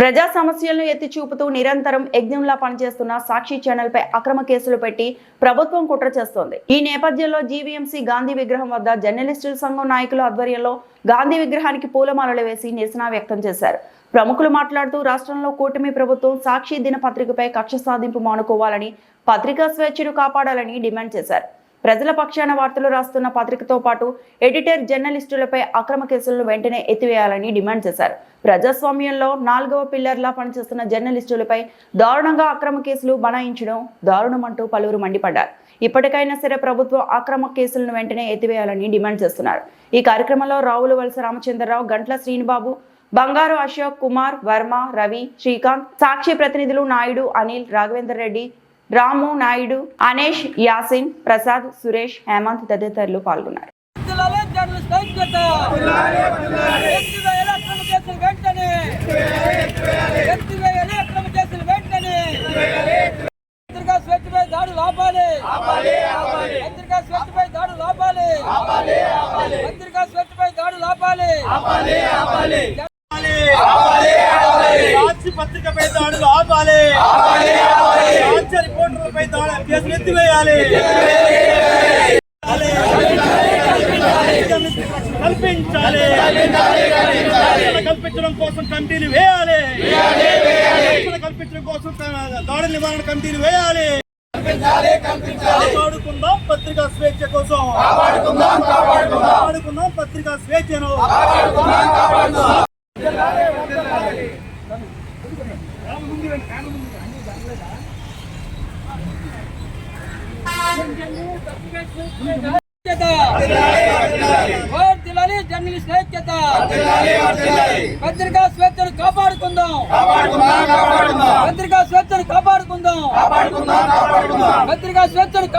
ప్రజా సమస్యలను ఎత్తి చూపుతూ నిరంతరం యజ్ఞంలా పనిచేస్తున్న సాక్షి ఛానల్ పై అక్రమ కేసులు పెట్టి ప్రభుత్వం కుట్ర చేస్తోంది. ఈ నేపథ్యంలో జీవీఎంసీ గాంధీ విగ్రహం వద్ద జర్నలిస్టుల సంఘం నాయకుల ఆధ్వర్యంలో గాంధీ విగ్రహానికి పూలమాలలు వేసి నిరసన వ్యక్తం చేశారు. ప్రముఖులు మాట్లాడుతూ రాష్ట్రంలో కూటమి ప్రభుత్వం సాక్షి దినపత్రికపై కక్ష సాధింపు మానుకోవాలని పత్రికా స్వేచ్ఛను కాపాడాలని డిమాండ్ చేశారు. ప్రజల పక్షాన వార్తలు రాస్తున్న పత్రికతో పాటు ఎడిటర్ జర్నలిస్టులపై అక్రమ కేసులను వెంటనే ఎత్తివేయాలని డిమాండ్ చేశారు. ప్రజాస్వామ్యంలో నాలుగవ పిల్లర్లా పనిచేస్తున్న జర్నలిస్టులపై దారుణంగా అక్రమ కేసులు బనాయించడం దారుణమంటూ పలువురు మండిపడ్డారు. ఇప్పటికైనా సరే ప్రభుత్వం అక్రమ కేసులను వెంటనే ఎత్తివేయాలని డిమాండ్ చేస్తున్నారు. ఈ కార్యక్రమంలో రావుల వలస రామచంద్రరావు గంట్ల శ్రీనిబాబు బంగారు అశోక్ కుమార్ వర్మ రవి శ్రీకాంత్ సాక్షి ప్రతినిధులు నాయుడు అనిల్ రాఘవేందర్ రెడ్డి రాము నాయుడు అనేష్ యాసిన్ ప్రసాద్ సురేష్ హేమంత్ తదితరులు పాల్గొన్నారు జిల్లాలో జర్నలిస్ట్ ఐక్యత ఎత్తివేయాలి అక్రమ కేసులు వెంటనే ఎత్తివేయాలి అక్రమ కేసులు వెంటనే పత్రికా స్వేచ్ఛపై దాడులు ఆపాలి పత్రికా స్వేచ్ఛపై దాడులు ఆపాలి పత్రికా స్వేచ్ఛపై దాడులు ఆపాలి సాక్షి పత్రికపై దాడులు ఆపాలి సాక్ష్య రిపోర్టర్లపై దాడులు కేసులు ఎత్తివేయాలి. కల్పించాలి. కల్పించడం కోసం కమిటీలు వేయాలి. కల్పించడం కోసం దాడుల నివారణ కమిటీలు వేయాలి. కాపాడుకుందాం పత్రికా స్వేచ్ఛ కోసం. కాపాడుకుందాం పత్రికా స్వేచ్ఛను. ఐక్యత వర్ధిల్లాలి జర్నలిస్ట్ ఐక్యత పత్రికా స్వేచ్ఛను కాపాడుకుందాం. పత్రికా స్వేచ్ఛను కాపాడుకుందాం. పత్రికా స్వేచ్ఛను